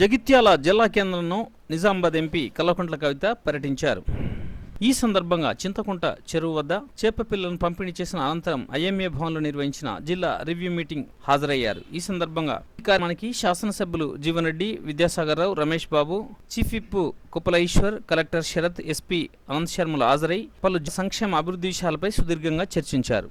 జగిత్యాల జిల్లా కేంద్రంలో నిజామాబాద్ ఎంపీ కల్లకుంట్ల కవిత పర్యటించారు. ఈ సందర్భంగా చింతకుంట చెరువు వద్ద చేప పిల్లలను పంపిణీ చేసిన అనంతరం ఐఎంఏ భవన్లో నిర్వహించిన జిల్లా రివ్యూ మీటింగ్ హాజరయ్యారు. ఈ సందర్భంగా ఈ శాసనసభ్యులు Jeevan Reddy Vidyasagar Rao Ramesh Babu chief whip Kuppala Eshwar collector Sarath SP Anant శర్మలు హాజరై పలు సంక్షేమ అభివృద్ధి విషయాలపై సుదీర్ఘంగా చర్చించారు.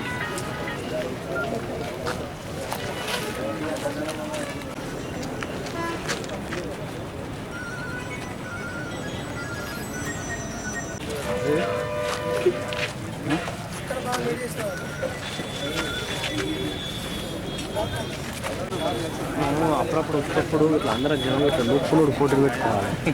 వచ్చేటప్పుడు ఇట్లా అందరం జనం ఇట్లా నూపుకున్నాడు పోటీలు పెట్టుకోవాలి.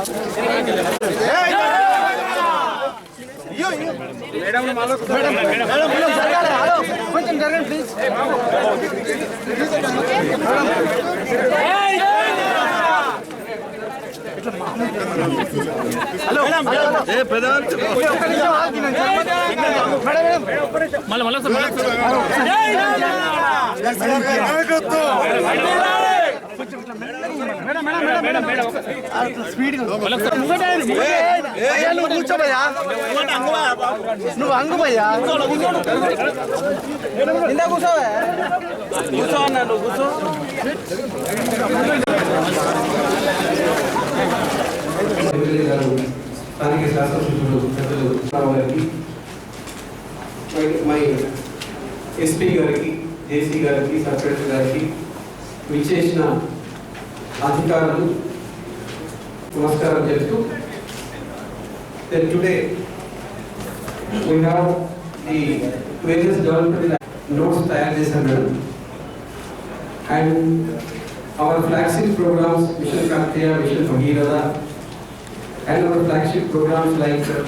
నమస్కారం ఇట్లా ఒక సైడ్లో ఉండరు నువ్వు కూర్చోబయ్యా నువ్వు అంగుబయ్యా ఇందా కూర్చోవే కూర్చో అన్నా నువ్వు కూర్చో స్థానిక శాసనసభ్యులు పెద్దలు గారికి మై- ఎస్పీ గారికి జేసీ గారికి సర్పంచ్ గారికి విచ్చేసిన అధికారులు నమస్కారం చెప్తూ then today we have the various development notes తయారు చేశారు madam and our flagship programs Mission Kartiya, Mission Bhagirath and our flagship programs like uh,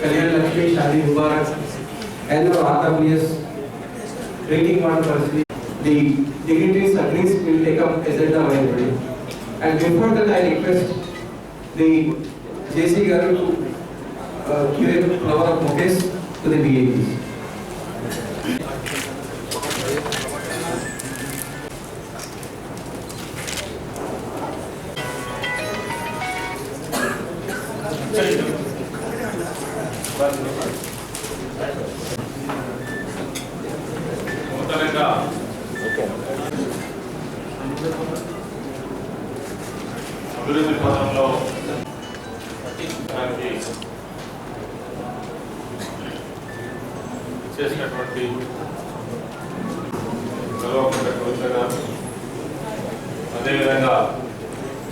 Kalyan Lakshmi, Shadi Mubarak, and our RWS drinking water facility. The dignitaries at least will take up agenda of everybody. And before that, I request the JC Garu to uh, give a flower of bouquets to the VIPs.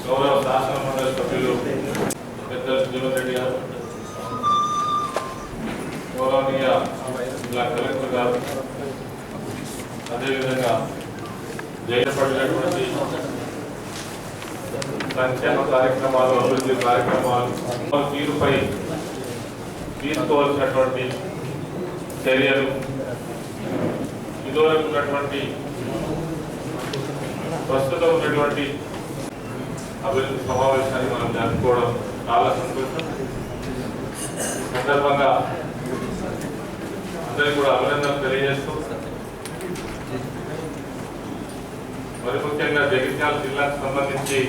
గౌరవ శాసన మండలి సభ్యులు పెద్దలు జీవన్ రెడ్డి గారు గౌరవనీయ జిల్లా collector గారు అదేవిధంగా జయపడినటువంటి సంక్షేమ కార్యక్రమాలు అభివృద్ధి కార్యక్రమాలు తీరుపై తీసుకోవాల్సినటువంటి చర్యలు ఇదివరకు ఉన్నటువంటి ప్రస్తుతం ఉన్నటువంటి అభివృద్ధి సమావేశాన్ని మనం జరుపుకోవడం చాలా సంతోషం. సందర్భంగా అందరికీ కూడా అభినందనలు తెలియజేస్తూ మరి ముఖ్యంగా జగిత్యాల జిల్లాకు సంబంధించి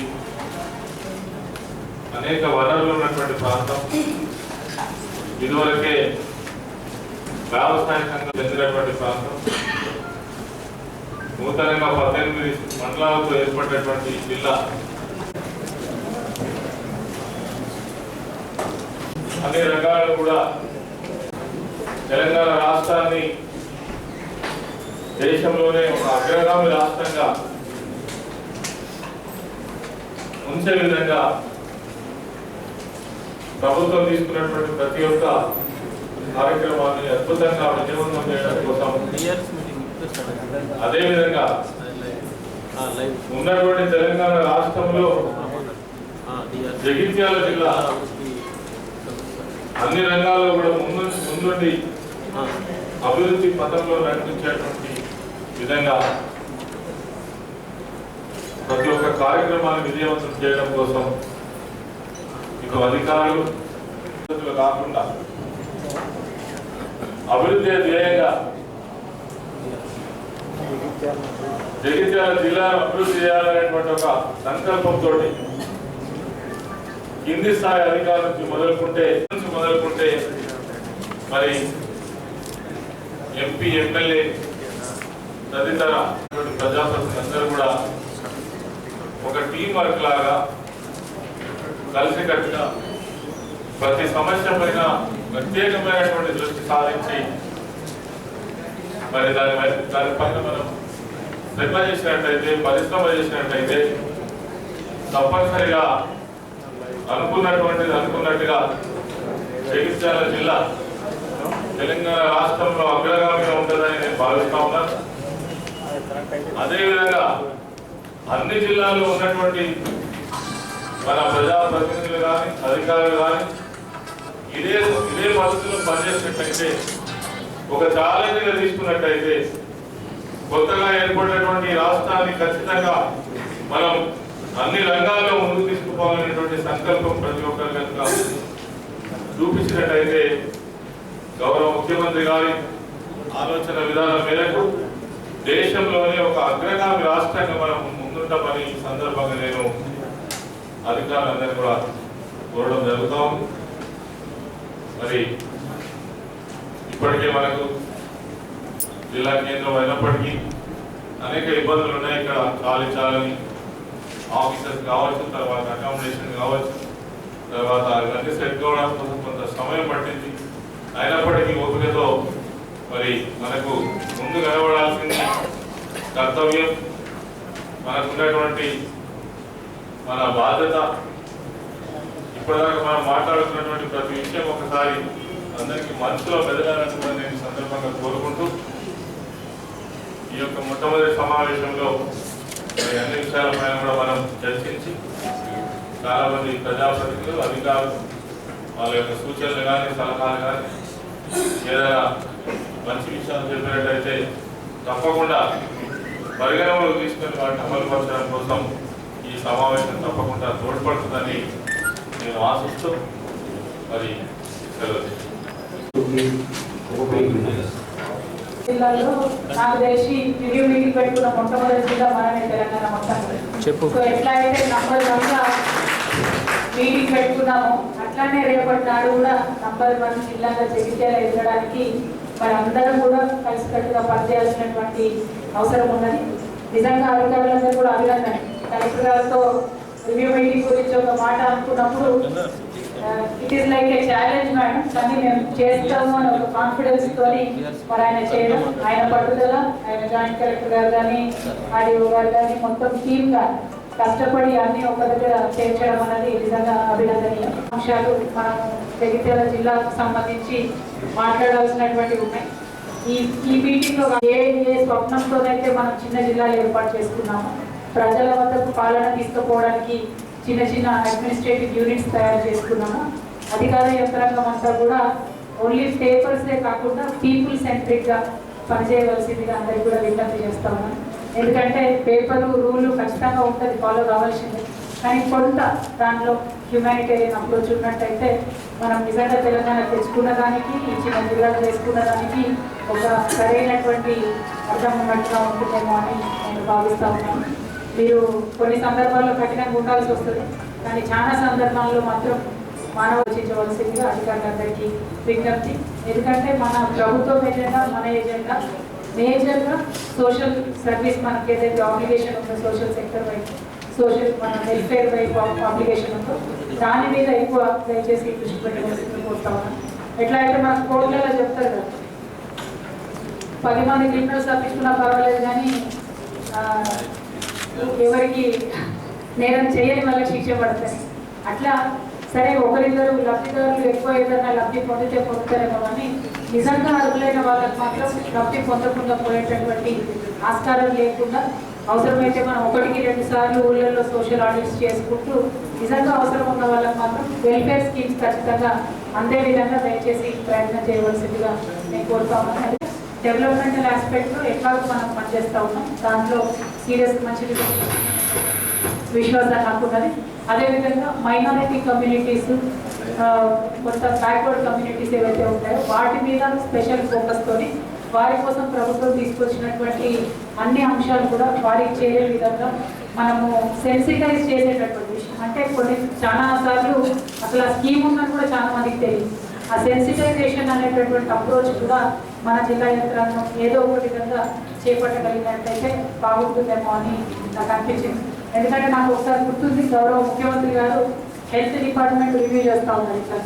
అనేక వనరులు ఉన్నటువంటి ప్రాంతం. ఇదివరకే వ్యావసాయకంగా చెందినటువంటి ప్రాంతం. నూతనంగా పద్దెనిమిది మండలాలతో ఏర్పడినటువంటి జిల్లా అన్ని రంగాల్లో కూడా తెలంగాణ రాష్ట్రాన్ని దేశంలోనే ఒక అగ్రగామి రాష్ట్రంగా ఉంచే విధంగా ప్రభుత్వం తీసుకున్నటువంటి ప్రతి ఒక్క కార్యక్రమాన్ని అద్భుతంగా విజయవంతం చేయడం కోసం అదేవిధంగా ఉన్నటువంటి తెలంగాణ రాష్ట్రంలో జగిత్యాల జిల్లా అన్ని రంగాల్లో కూడా ముందు ముందుండి అభివృద్ధి పథంలో నడిపించేటువంటి విధంగా ప్రతి ఒక్క కార్యక్రమాన్ని విజయవంతం చేయడం కోసం ఇక అధికారులు కాకుండా అభివృద్ధి ధ్యేయంగా జగిత్యాల జిల్లాను అభివృద్ధి చేయాలనేటువంటి ఒక సంకల్పంతో కింది స్థాయి అధికారుల నుంచి మొదలుకుంటే నుంచి మొదలుకుంటే మరి ఎంపీ ఎమ్మెల్యే తదితర ప్రజాప్రతినిధులు అందరూ కూడా ఒక టీం వర్క్ లాగా కలిసికట్టుగా ప్రతి సమస్య పైన ప్రత్యేకమైనటువంటి దృష్టి సాధించి మరి దాని మీద- దానిపైన మనం శ్రమ చేసినట్టయితే పరిశ్రమ చేసినట్టయితే తప్పనిసరిగా అనుకున్నటువంటిది అనుకున్నట్టుగా జగిత్యాల జిల్లా తెలంగాణ రాష్ట్రంలో అగ్రగామిగా ఉంటుందని నేను భావిస్తా ఉన్నాను అదేవిధంగా అన్ని జిల్లాల్లో ఉన్నటువంటి మన ప్రజాప్రతినిధులు కానీ అధికారులు కానీ ఇదే ఇదే పద్ధతిలో పనిచేసినట్టయితే ఒక ఛాలెంజ్గా తీసుకున్నట్టయితే కొత్తగా ఏర్పడినటువంటి రాష్ట్రాన్ని ఖచ్చితంగా మనం అన్ని రంగాల్లో ముందుకు తీసుకుపోవాలనేటువంటి సంకల్పం ప్రతి ఒక్కరికి కనుక చూపించినట్టయితే గౌరవ ముఖ్యమంత్రి గారి ఆలోచన విధానం మేరకు దేశంలోనే ఒక అగ్రగామి రాష్ట్రంగా మనం ముందుంటామని ఈ సందర్భంగా నేను అధికారులందరూ కూడా కోరడం జరుగుతా ఉంది. మరి ఇప్పటికే మనకు జిల్లా కేంద్రం అయినప్పటికీ అనేక ఇబ్బందులు ఉన్నాయి. ఇక్కడ ఖాళీ చాలని ఆఫీసర్స్ కావచ్చు తర్వాత అకామిడేషన్ కావచ్చు తర్వాత ఇవన్నీ సెట్ కావడానికి కొంత కొంత సమయం పట్టింది. అయినప్పటికీ ఓపికతో మరి మనకు ముందు కనబడాల్సింది కర్తవ్యం. మనకున్నటువంటి మన బాధ్యత. ఇప్పటిదాకా మనం మాట్లాడుతున్నటువంటి ప్రతి విషయం ఒకసారి అందరికీ మనసులో మెదలాలని కూడా నేను సందర్భంగా కోరుకుంటూ ఈ యొక్క మొట్టమొదటి సమావేశంలో మరి అన్ని కూడా మనం చర్చించి చాలామంది ప్రజాప్రతినిధులు అధికారులు వాళ్ళ యొక్క సూచనలు కానీ సలహాలు కానీ ఏదైనా మంచి విషయాలు చెప్పినట్టయితే తప్పకుండా పరిగణనలోకి తీసుకొని వాటిని అమలుపరచడం కోసం ఈ సమావేశం తప్పకుండా తోడ్పడుతుందని నేను ఆశిస్తూ మరి సెలవు జిల్లాలో నాకు తెలిసి రివ్యూ మీటింగ్ పెట్టుకున్న మొట్టమొదటి జిల్లా మనమే తెలంగాణ మొత్తం చెప్పు. సో ఎట్లా అయితే నంబర్ వన్గా మీటింగ్ పెట్టుకున్నామో అట్లా అట్లానే రేపటి నాడు కూడా నంబర్ వన్ జిల్లాగా జగిత్యాల ఎదగడానికి మరి అందరం కూడా కలిసికట్టుగా పనిచేయాల్సినటువంటి అవసరం ఉన్నది. నిజంగా అధికారులందరూ కూడా అభినందన కలెక్టర్ గారితో రివ్యూ మీటింగ్ గురించి ఒక మాట అనుకున్నప్పుడు it is like a challenge madam కానీ మేము చేస్తాము అని ఒక కాన్ఫిడెన్స్ తోని మరి ఆయన చేయడం. ఆయన పట్టుదల ఆయన జాయింట్ కలెక్టర్ గారు కానీ ఆడియో గారు కానీ మొత్తం టీమ్గా కష్టపడి అన్ని ఒక దగ్గర చేర్చడం అనేది నిజంగా అభినందనీయ. అంశాలు మనం జగిత్యాల జిల్లాకు సంబంధించి మాట్లాడాల్సినటువంటి ఉన్నాయి. ఈ ఈ మీటింగ్లో ఏ ఏ స్వప్నంతోనైతే మనం చిన్న జిల్లాలు ఏర్పాటు చేసుకున్నాము ప్రజల వద్దకు పాలన తీసుకుపోవడానికి చిన్న చిన్న అడ్మినిస్ట్రేటివ్ యూనిట్స్ తయారు చేసుకున్నాము. అధికార యంత్రాంగం అంతా కూడా ఓన్లీ పేపర్సే కాకుండా పీపుల్ సెంట్రిక్గా పనిచేయవలసిందిగా అందరికీ కూడా విజ్ఞప్తి చేస్తాము ఎందుకంటే పేపరు రూల్ ఖచ్చితంగా ఉంటుంది ఫాలో కావాల్సిందే. కానీ కొంత దాంట్లో హ్యుమానిటేరియన్ అప్రోచ్ ఉన్నట్టయితే మనం నిజంగా తెలంగాణ తెచ్చుకున్న దానికి చిన్న జిల్లాలు తెచ్చుకున్న దానికి ఒక సరైనటువంటి అర్థం ఉన్నట్టుగా ఉంటుందేమో అని నేను భావిస్తా ఉన్నాను. మీరు కొన్ని సందర్భాల్లో కఠినంగా ఉండాల్సి వస్తుంది. కానీ చాలా సందర్భాల్లో మాత్రం మానవ రచించవలసిందిగా అధికారులందరికీ విజ్ఞప్తి. ఎందుకంటే మన ప్రభుత్వం ఏజెండా మన ఏజెండా మేజర్గా సోషల్ సర్వీస్ మనకి ఏదైతే ఆబ్లిగేషన్ ఉందో సోషల్ సెక్టర్ వైపు సోషల్ మన వెల్ఫేర్ వైపు ఆబ్లిగేషన్ ఉందో దాని మీద ఎక్కువ దయచేసి దృష్టి పెట్టవలసింది కోరుతా ఉన్నాను ఎట్లా అయితే మన కోర్టులలో చెప్తారు కదా పది మంది క్రిమినల్స్ తప్పించుకున్నా పర్వాలేదు కానీ ఎవరికి నేరం చేయని వల్ల శిక్ష పడుతుంది అట్లా సరే ఒకరిద్దరు లబ్ధిదారులు ఎక్కువ ఏదైనా లబ్ధి పొందితే పొందుతారేమో కానీ నిజంగా అర్హులైన వాళ్ళకి మాత్రం లబ్ధి పొందకుండా పోయేటటువంటి ఆస్కారం లేకుండా అవసరమైతే మనం ఒకటికి రెండు సార్లు ఊళ్ళల్లో సోషల్ ఆడిట్స్ చేసుకుంటూ నిజంగా అవసరం ఉన్న వాళ్ళకి మాత్రం వెల్ఫేర్ స్కీమ్స్ ఖచ్చితంగా అందే విధంగా దయచేసి ప్రయత్నం చేయవలసిందిగా నేను కోరుతా ఉన్నాను. డెవలప్మెంటల్ ఆస్పెక్ట్ ఎట్లా మనం పనిచేస్తా ఉన్నాం. దాంట్లో సీరియస్ మంచిది విశ్వాసాన్ని హక్కున్నది అదేవిధంగా మైనారిటీ కమ్యూనిటీస్ కొంత బ్యాక్వర్డ్ కమ్యూనిటీస్ ఏవైతే ఉంటాయో వాటి మీద స్పెషల్ ఫోకస్ తోని వారి కోసం ప్రభుత్వం తీసుకొచ్చినటువంటి అన్ని అంశాలు కూడా వారికి చేరే విధంగా మనము సెన్సిటైజ్ చేసేటటువంటి విషయం. అంటే కొన్ని చాలా సార్లు అసలు ఆ స్కీమ్ ఉందని కూడా చాలా మందికి తెలియదు. ఆ సెన్సిటైజేషన్ అనేటటువంటి అప్రోచ్ కూడా మన జిల్లా యంత్రాంగం ఏదో ఒక విధంగా చేపట్టగలిగినట్లయితే బాగుంటుందేమో అని నాకు అనిపించింది. ఎందుకంటే నాకు ఒకసారి గుర్తుంది గౌరవ ముఖ్యమంత్రి గారు హెల్త్ డిపార్ట్మెంట్ రివ్యూ చేస్తూ ఉన్నారు ఇక్కడ.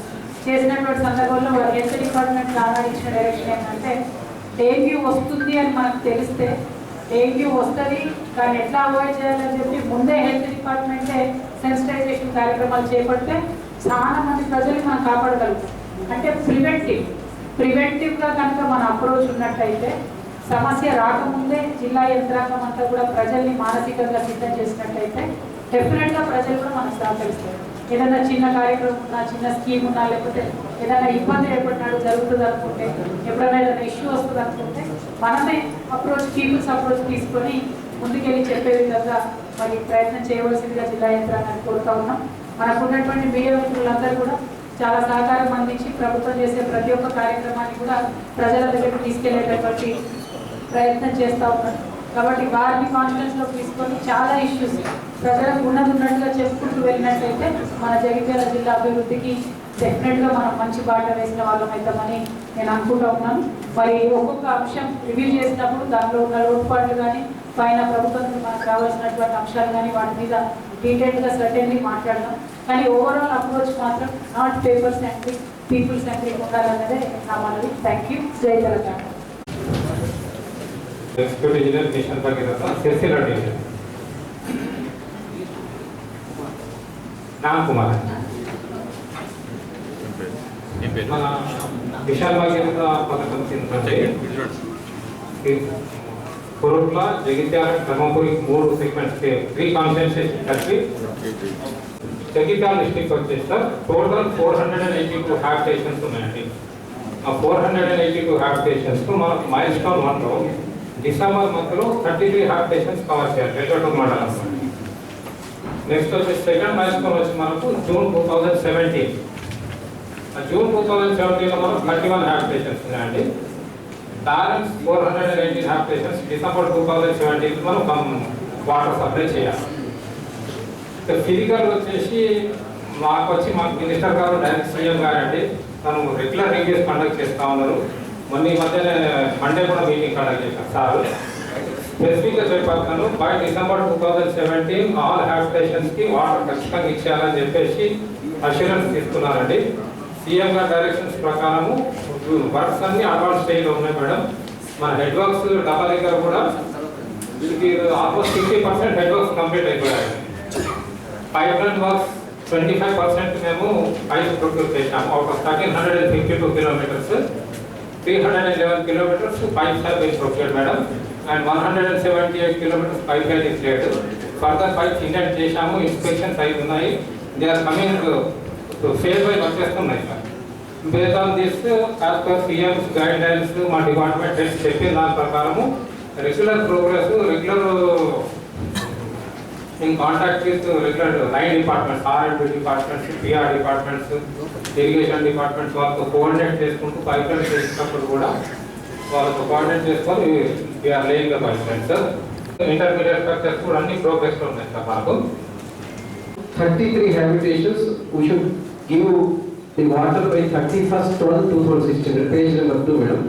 చేసినటువంటి సందర్భంలో వారు హెల్త్ డిపార్ట్మెంట్ ఆనాడు ఇచ్చిన డైరెక్షన్ ఏంటంటే డెంగ్యూ వస్తుంది అని మనకు తెలిస్తే డెంగ్యూ వస్తుంది కానీ ఎట్లా అవాయిడ్ చేయాలని చెప్పి ముందే హెల్త్ డిపార్ట్మెంటే సెన్సిటైజేషన్ కార్యక్రమాలు చేపడితే చాలా మంది ప్రజలు మనం కాపాడగలుగుతాం. అంటే ప్రివెంటివ్. ప్రివెంటివ్గా కనుక మన అప్రోచ్ ఉన్నట్టయితే సమస్య రాకముందే జిల్లా యంత్రాంగం అంతా కూడా ప్రజల్ని మానసికంగా సిద్ధం చేసినట్టయితే డెఫినెట్గా ప్రజలు కూడా మనకు సహకరిస్తారు. ఏదైనా చిన్న కార్యక్రమం ఉన్నా చిన్న స్కీమ్ ఉన్నా లేకపోతే ఏదైనా ఇబ్బంది ఏర్పడినాడు జరుగుతుంది అనుకుంటే ఎప్పుడైనా ఏదైనా ఇష్యూ వస్తుంది అనుకుంటే మనమే అప్రోచ్ పీపుల్స్ అప్రోచ్ తీసుకొని ముందుకెళ్ళి చెప్పే విధంగా మరి ప్రయత్నం చేయవలసిందిగా జిల్లా యంత్రాంగాన్ని కోరుతా ఉన్నాం. మనకు ఉన్నటువంటి మీడియా మిత్రులందరూ కూడా చాలా సహకారం అందించి ప్రభుత్వం చేసే ప్రతి ఒక్క కార్యక్రమాన్ని కూడా ప్రజల దగ్గరికి తీసుకెళ్ళేటటువంటి ప్రయత్నం చేస్తూ ఉన్నారు. కాబట్టి వారిని కాన్ఫిడెన్స్లో తీసుకొని చాలా ఇష్యూస్ ప్రజలకు ఉన్నది ఉన్నట్టుగా చెప్పుకుంటూ వెళ్ళినట్లయితే మన జగిత్యాల జిల్లా అభివృద్ధికి డెఫినెట్గా మనం మంచి బాట వేసిన వాళ్ళం అవుతామని నేను అనుకుంటా ఉన్నాను. మరి ఒక్కొక్క అంశం రివ్యూ చేసినప్పుడు దాంట్లో ఉన్న లోటుపాట్లు కానీ పైన ప్రభుత్వం మనకు రావాల్సినటువంటి అంశాలు కానీ వాటి మీద డీటెయిల్గా సర్టెన్లీ మాట్లాడదాం. కానీ ఓవరాల్ అప్రోచ్ మాత్రం not paper centric people centric ఉండాలన్నదే నా మనవి thank you Jai Telangana executive engineer mission Bhagiratha Sircilla division Ram Kumar మన విశాల్ భగీరథ పథకం కింద కురుట్ల జగిత్యాల ధర్మపురి మూడు సెగ్మెంట్స్ త్రీ కాన్సెన్ట్రేషన్ కలిపి జగిత్యాల డిస్టిక్ వచ్చేసి sir total four hundred and eighty two habitations ఉన్నాయండి. ఆ four hundred and eighty two habitations మనకు మైల్ స్టోన్ వన్లో డిసెంబర్ మంత్లో థర్టీ త్రీ హ్యాబ్ స్టేషన్స్ కవర్ చేయాలి రెగ్యులేటర్ మోడల్ నెక్స్ట్ వచ్చేసి సెకండ్ మైల్ స్టోన్ వచ్చి మనకు June two thousand seventeen June two thousand సెవెంటీన్లో మనం థర్టీ వన్ హ్యాబ్ స్టేషన్స్ ఉన్నాయండి. Balance four hundred and eighteen habitations December two thousand seventeen మనం water supply చేయాలి. Physical వచ్చేసి మాకు వచ్చి మాకు మినిస్టర్ గారు డైరెక్ట్ సీఎం గారు అండి తను రెగ్యులర్ రివ్యూస్ కండక్ట్ చేస్తూ ఉన్నారు. మొన్న ఈ మధ్యనే మండే కూడా మీటింగ్ కండక్ట్ చేశాను సార్. స్పెసిఫిక్గా చెప్పాను by December two thousand seventeen all హ్యాబిటేషన్స్కి water ఖచ్చితంగా ఇచ్చేయాలని చెప్పేసి అష్యూరెన్స్ తీసుకున్నారండి. సీఎం గారి డైరెక్షన్స్ ప్రకారము వర్క్స్ అన్ని అడ్వాన్స్ స్టేజ్లో ఉన్నాయి మేడం. మన హెడ్ వర్క్స్ డబ్బా దగ్గర కూడా ఇది almost fifty percent head works complete అయిపోయాయి pipeline works twenty five percent మేము పైప్ ప్రొక్యూర్ చేసాము ఒక thirteen hundred and fifty two kilometres three hundred and eleven kilometres pipes have been procured madam and one hundred and seventy eight kilometres pipeline is laid further pipes indent చేశాము inspections అయి ఉన్నాయి they are coming phase wise వచ్చేస్తున్నాయి sir base on this as per CM's guidelines మా department head చెప్పిన దాని ప్రకారము regular progress regular in contact with uh, regular line departments, R&D departments, PR departments, irrigation departments వాళ్ళతో coordinate చేసుకుంటూ pipeline చేసినప్పుడు కూడా వాళ్ళతో కోఆర్డినేట్ చేసుకొని we're laying the pipeline sir intermediate structures కూడా అన్ని ప్రోగ్రెస్లో ఉన్నాయి సార్ మాకు 33 habitations, we should give the water by 31st 12 2016, page number 2 madam.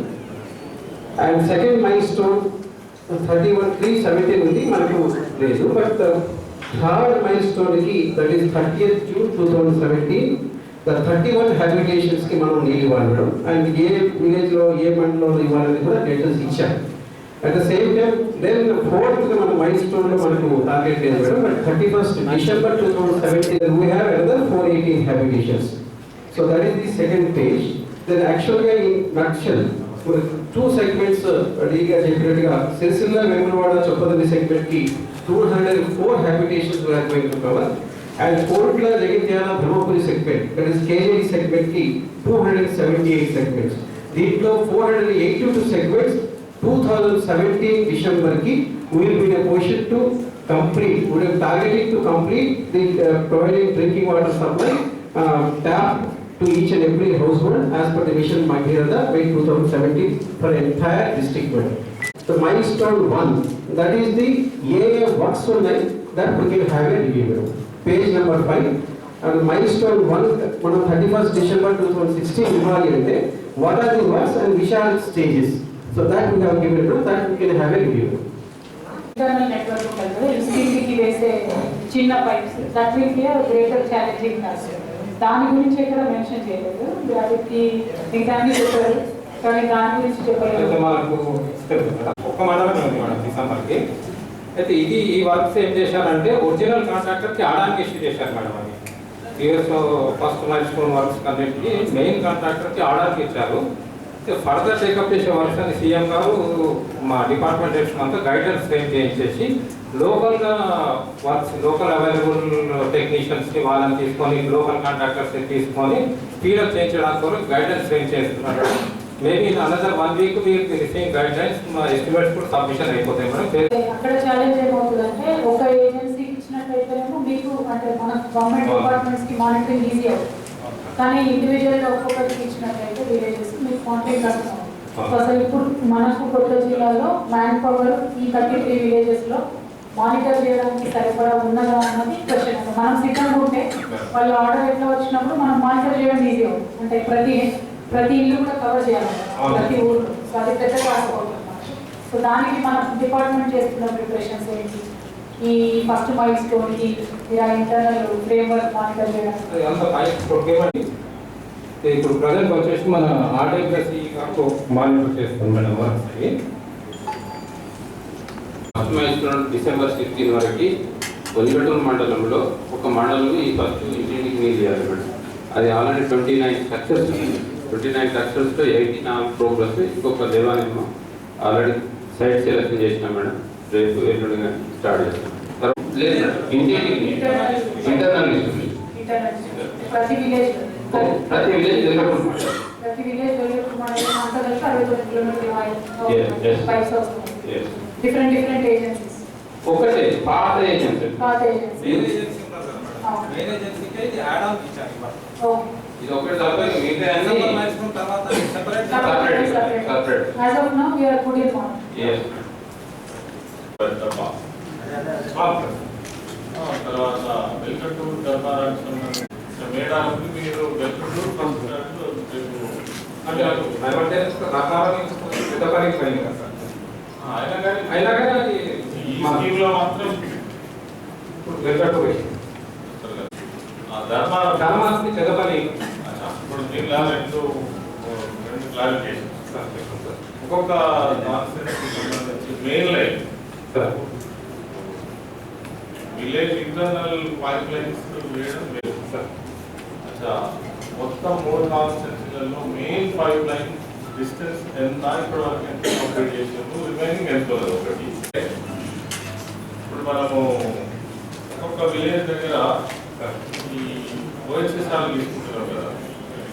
And second milestone, 31 317 ఉంది మనకు లేదు బట్ థర్డ్ మైల్ స్టోన్కి that is thirty June two thousand seventeen the thirty one హ్యాబిటేషన్స్కి మనం నీళ్ళు ఇవ్వాలి మేడం అండ్ ఏ విలేజ్లో ఏ మండలంలో ఇవ్వాలని కూడా డీటెయిల్స్ ఇచ్చాం. At the same time then fourth మన మైల్ స్టోన్ మనకు టార్గెట్ లేదు madam. But thirty first December two thousand seventeen we have four eighteen habitations so that is the second page then యాక్చువల్గా in నక్షన్ two segments డీగా చెప్పినట్టుగా సిరిసిల్ల వెంగులవాడ చొప్పదండి సెగ్మెంట్కి 204 habitations we are going to cover. And Kotla Jagityana Dharmapuri segment, that is KJD segment ki 278 segments. దీంట్లో four hundred eighty we will be in a position to complete, we are targeting to complete the uh, providing drinking water supply uh, tap to each and every household as per the mission Bhagirath by 2017 for entire district. Board. The milestone one, that is the AA works on line that we can have a review. madam. Page number five. And milestone one, మనం 31st December 2016 ఇవ్వాలి అంటే what are the works and which are its stages? So that we have given, no, that we can have a review. Internal network ఉంటుంది కదా ఇంటింటికి వేసే చిన్న pipes that will be greater challenging task దాని గురించి ఇక్కడ మెన్షన్ చేయలేదు చెప్పారు కానీ దాని గురించి చెప్పలేదు ఒక్క మండలం ఉంది మేడం డిసెంబర్కి అయితే ఇది ఈ వర్క్స్ ఏం చేశారంటే ఒరిజినల్ కాంట్రాక్టర్కి ఆడానికి ఇష్యూ చేశారు మేడం అది. యూఎస్లో ఫస్ట్ మైల్ స్టోన్ వర్క్స్ అన్నింటికి మెయిన్ కాంట్రాక్టర్కి ఆడానికి ఇచ్చారు. ఫర్దర్ టేకప్ చేసే వర్క్స్ అని సీఎం గారు మా డిపార్ట్మెంట్ హెడ్స్ అంతా గైడెన్స్ ఫ్రేమ్ చేయించేసి లోకల్గా వర్క్స్ లోకల్ అవైలబుల్ టెక్నీషియన్స్ని వాళ్ళని తీసుకొని లోకల్ కాంట్రాక్టర్స్ని తీసుకొని స్పీడప్ చేయించడానికి కూడా గైడెన్స్ ఫ్రేమ్ చేస్తున్నారు maybe in another one week మీరు రిసీవింగ్ గైడ్ లైన్స్ మా ఎస్టిమేట్స్ కూడా సబ్మిషన్ అయిపోతాయి మేడం. అక్కడ ఛాలెంజ్ ఏమవుతుందంటే ఒక ఏజెన్సీకి ఇచ్చినట్లయితేనేమో మీకు అంటే మన గవర్నమెంట్ డిపార్ట్మెంట్స్కి మానిటరింగ్ ఈజీ అవుతుంది. కానీ ఇండివిజువల్ ఒక్కొక్కరికి ఇచ్చినట్లయితే విలేజెస్ మీకు కాంటాక్ట్ అవుతాం సో అసలు ఇప్పుడు మనకు కొత్త జిల్లాలో మ్యాన్ పవర్ ఈ థర్టీ త్రీ విలేజెస్లో మానిటర్ చేయడానికి సరిపడా ఉన్నదా అన్నది క్వశ్చన్ మనం సిద్ధంగా ఉంటే వాళ్ళ ఆర్డర్ ఎట్లా వచ్చినప్పుడు మనం మానిటర్ చేయడం ఈజీ అవుతుంది. అంటే ప్రతి ప్రతి ఇల్లు కూడా కవర్ చేయాలి. ప్రతి ఊర్లో సో అది పెద్ద మనకి. సో దానికి మన డిపార్ట్మెంట్ చేస్తున్న ప్రిపరేషన్స్ ఏంటి? ఈ ఫస్ట్ మైల్ స్టోన్కి ఇలా ఇంటర్నల్ ఫ్రేమ్వర్క్ మానిటర్ ప్రొక్యూర్మెంట్ ఇప్పుడు ప్రజెంట్ వచ్చేసి మన గారు మానిటర్ చేస్తాం మేడం అవి ఫస్ట్ మైల్ డిసెంబర్ సిక్స్టీన్ వరకు కొలిగటూరు మండలంలో ఒక మండలం ఈ ఫస్ట్ ఇంటింటికి నీళ్ళు చేయాలి మేడం. అది already twenty nine structures twenty nine స్ట్రక్చర్స్లో eighty నాలుగు ప్రోగ్రెస్ ఇంకొక ఏమో ఆల్రెడీ సైట్ సెలెక్షన్ చేసినాం మేడం. రేపు ఎల్లుండి స్టార్ట్ చేస్తాం. లేదు ఇంటర్నల్ ప్రతి విలేజ్ ప్రతి village village different different agencies ఒకటే పాత ఏజెన్సీ పాత ఏజెన్సీ వేరే ఏజెన్సీకి ఇది యాడ్ ఆన్ ఇచ్చారు ఇవాళ. ఇది ఒకటి తప్ప మిగతా అన్ని డిసెంబర్ మైల్స్టోన్ తర్వాత separate Separate, separate. As of now we're good in morning Yes. తర్వాత వెల్కమ్ టు ధర్మారాజు దానికి మీరు బెంగళూరు ఫస్ట్ రేపు అంటే మెయింటెనెన్స్ ప్రకారం పెద్దపల్లికి పోయింది కదా సార్ అయినా కానీ అయినా కానీ అది ఈ మా స్కీమ్లో మాత్రం ఇప్పుడు వెంకటపూర్ ధర్మారం ధర్మాస్తి పెద్దపల్లి ఇప్పుడు దీనిలో రెండు రెండు క్లారిఫికేషన్. ఒక్కొక్క కాన్స్టిట్యూన్సీకి సంబంధించి main line village internal pipelines వేయడం లేదు. సార్. అచ్చా మొత్తం మూడు కాన్స్టిట్యూన్సీలలో మెయిన్ పైప్ లైన్ డిస్టెన్స్ ఎంత ఇప్పటి వరకు ఎంత కంప్లీట్ చేసాము రిమైనింగ్ ఎంత ఒకటి. ఇప్పుడు మనము ఒక్కొక్క విలేజ్ దగ్గర ఈ ఓఎస్ఎస్ఆర్ తీసుకుంటున్నాం కదా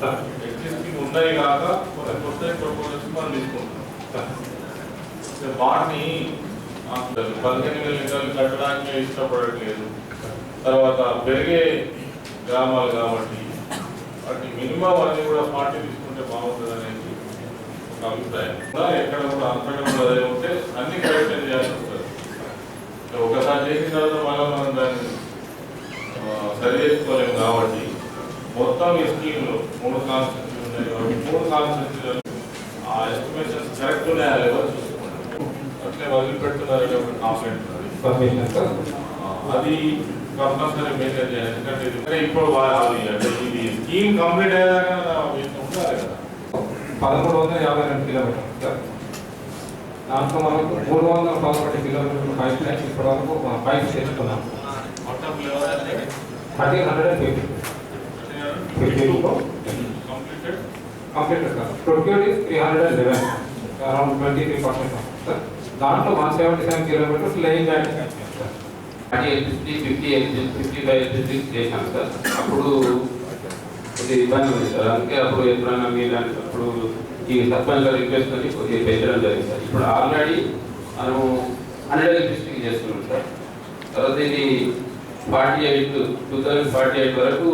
సార్ ఎగ్జిస్టింగ్ ఉన్నాయి కాక కొన్ని కొత్త ప్రపోజల్స్ మనం తీసుకుంటున్నాం సార్ సో వాటిని పదిహేను వేల లీటర్లు కట్టడానికి ఇష్టపడట్లేదు తర్వాత పెరిగే గ్రామాలు కాబట్టి వాటి మినిమం అన్ని కూడా పార్టీ తీసుకుంటే బాగుంటుంది అనేది ఒక అభిప్రాయం ఎక్కడ కూడా అంతటా కూడా అదే ఉంటే అన్ని కరెక్ట్ చేయాల్సి వస్తుంది సో ఒకసారి చేసిన తర్వాత మళ్ళీ మనం దాన్ని ఆ, సరి చేసుకోలేము కాబట్టి మొత్తం ఈ స్కీమ్లో మూడు కాన్స్టిట్యూన్సీ ఉన్నాయి కాబట్టి మూడు కాన్స్టిట్యూన్సీలలో ఆ ఎస్టిమేషన్స్ కరెక్ట్ ఉన్నాయా లేవో చూసుకుంటాం అట్లే పర్మిషన్ సార్ ఆ, అది కంపల్సరీ మెయింటైన్ చేయాలి. ఎందుకంటే ఇది ఇప్పుడు అది అంటే ఇది స్కీమ్ కంప్లీట్ వీటిని ఉండాలి కదా. పదమూడు వందల యాభై రెండు కిలోమీటర్లు సార్ దాంట్లో మనకు మూడు వందల పదకొండు కిలోమీటర్లు పైప్ లైన్స్ ఇప్పటి వరకు మనం పైప్ చేసుకున్నాం మొత్తం level thirteen hundred and fifty fifty completed completed sir procure is three hundred and eleven around twenty three percent sir దాంట్లో one seventy seven kilometres laying and sir forty LPC fifty LPC fifty five LPC చేశాం sir అప్పుడు కొద్దిగా ఇబ్బంది ఉంది sir అందుకే అప్పుడు ఎప్పుడైనా మీరు అప్పుడు ఈ సర్పంచ్ రిక్వెస్ట్ తోటి కొద్దిగా పెంచడం జరిగింది సార్ ఇప్పుడు ఆల్రెడీ మనం హండ్రెడ్ ఎల్పిసికి చేస్తున్నాం సార్ తర్వాత ఇది forty eight two thousand forty eight వరకు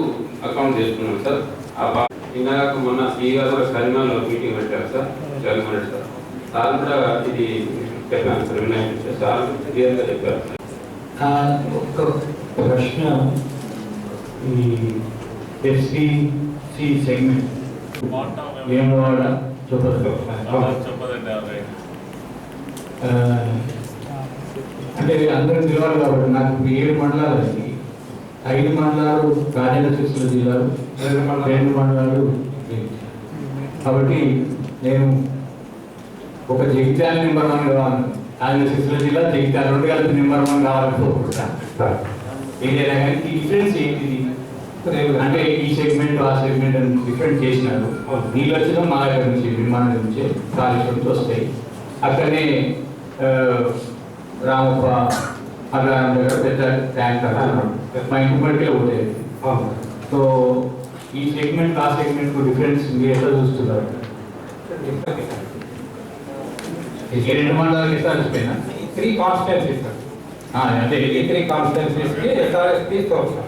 అకౌంట్ చేసుకున్నాం సార్. ఆ ఇందాక మొన్న ఈ గారు కూడా కరీంనగర్లో మీటింగ్ పెట్టారు సార్ జగన్మోహన్ సార్. సార్ కూడా ఇది చెప్పాను సార్ వినాయకుడు సార్. క్లియర్గా చెప్పారు సార్. ఆ, ఒక ప్రశ్న. ఈ ఎస్సీసీ సెగ్మెంట్ వేమవాడ చూపదు చెప్పదండి అంటే అందరూ పిలవాలి కాబట్టి నాకు ఏడు మండలాలు అండి. ఐదు మండలాలు రాజన్న జిల్లాలు రెండు మండలాలు. రెండు కాబట్టి నేను ఒక జగిత్యాల నెంబర్ వన్ కావాలి. ఆయన సిరిసిల్ల జిల్లా జగిత్యాల రెండు కలిపి నెంబర్ వన్ కావాలని కోరుకుంటాను. ఏదైనా కానీ ఈ డిఫరెన్స్ ఏంటిది అంటే ఈ సెగ్మెంట్ ఆ సెగ్మెంట్ అని డిఫరెంట్ చేసినారు. నీళ్ళు వచ్చినా మా దగ్గర నుంచి విమానం నుంచి కాలుష్యంతో వస్తాయి. అక్కడనే రామప్ప అగ్రహారం దగ్గర పెద్ద ట్యాంకర్ మా ఇంటి మడికే పోతాయి అవును సో ఈ సెగ్మెంట్ ఆ సెగ్మెంట్ డిఫరెన్స్ మీరు ఎట్లా చూస్తున్నారు ఈ రెండు మండలాలు ఎట్లా కలిసిపోయినా త్రీ కాన్స్టిట్యున్సీస్ సార్ ఆ, అదే ఈ త్రీ కాన్స్టిట్యున్సీస్కి ఎస్ఆర్ఎస్ తీసుకోవచ్చు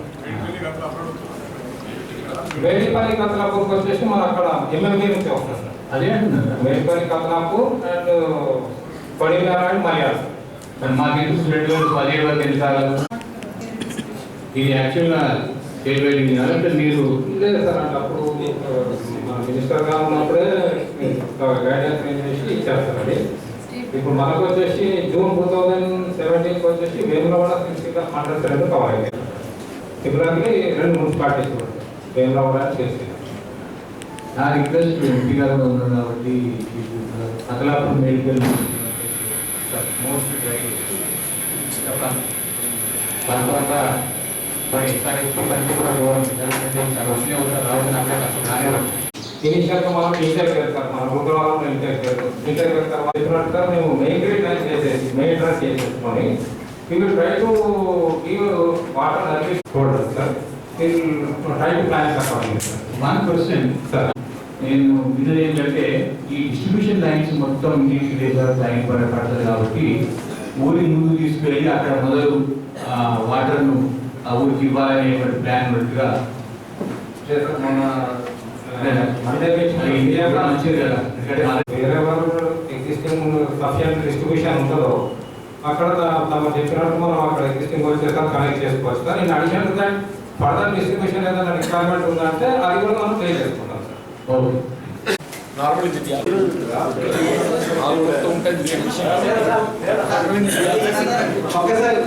వేడిపల్లి కతలాపూర్కి వచ్చేసి మనం అక్కడ ఎంఎండి నుంచి వస్తాం సార్ అదే అంటున్నారు వేడిపల్లి కతలాపూర్ అండ్ పడివేల అండ్ మలయాళం మరి మాకు ఎందుకు రెండు వేల పదిహేడు వరకు ఎన్ని కాలాలు ఇది యాక్చువల్గా స్టేట్ వైడ్ అంటే మీరు? లేదు సార్ అంటే అప్పుడు మన మినిస్టర్గా ఉన్నప్పుడే గైడెన్స్ చేసి అది. ఇప్పుడు మనకు వచ్చేసి జూన్ టూ థౌజండ్ సెవెంటీన్కి వచ్చేసి వేములవాడ సిరిసిల్ల మండల్స్ రెండు కవర్ ఫిబ్రవరి రెండు మున్సిపాలిటీస్ కూడా వేములవాడ సిరిసిల్ల నా రిక్వెస్ట్ ఎంపీ గారు ఉన్నారు కాబట్టి అతలాపురం మెడికల్ మోస్ట్ మరి కూడా రావడం అంటే ఇనిషియల్గా మనం ఇంటర్ చేస్తారు మన గురువారం ఇంటర్ చేస్తాం ఇంటర్ తర్వాత చెప్పినట్టుగా మేము మెయిన్ గ్రీడ్ రన్ చేసేసి మెయిన్ రన్ చేసేసుకొని we try to to water అనేది service sir sir we'll try one question sir నేను విన్నది ఏంటంటే ఈ డిస్ట్రిబ్యూషన్ లైన్స్ మొత్తం ఇంటికి లేదా లైన్ పడ పడుతుంది కాబట్టి ఊరి ముందు తీసుకెళ్ళి అక్కడ మొదలు ఆ, వాటర్ను ఆ ఊరికి ఇవ్వాలనేటువంటి ప్లాన్ ఉన్నట్టుగా వేరే వాళ్ళు ఎగ్జిస్టింగ్ సఫిషియంట్ డిస్ట్రిబ్యూషన్ ఉంటుందో అక్కడ తమ చెప్పినట్టు మనం అక్కడ ఎగ్జిస్టింగ్ వచ్చేసారి కనెక్ట్ చేసుకోవచ్చు. Sir in addition to that further distribution ఏదైనా రిక్వైర్మెంట్ ఉందంటే అది కూడా మనం పే చేసుకుంటాం సార్ ఓకే. ఒకసారి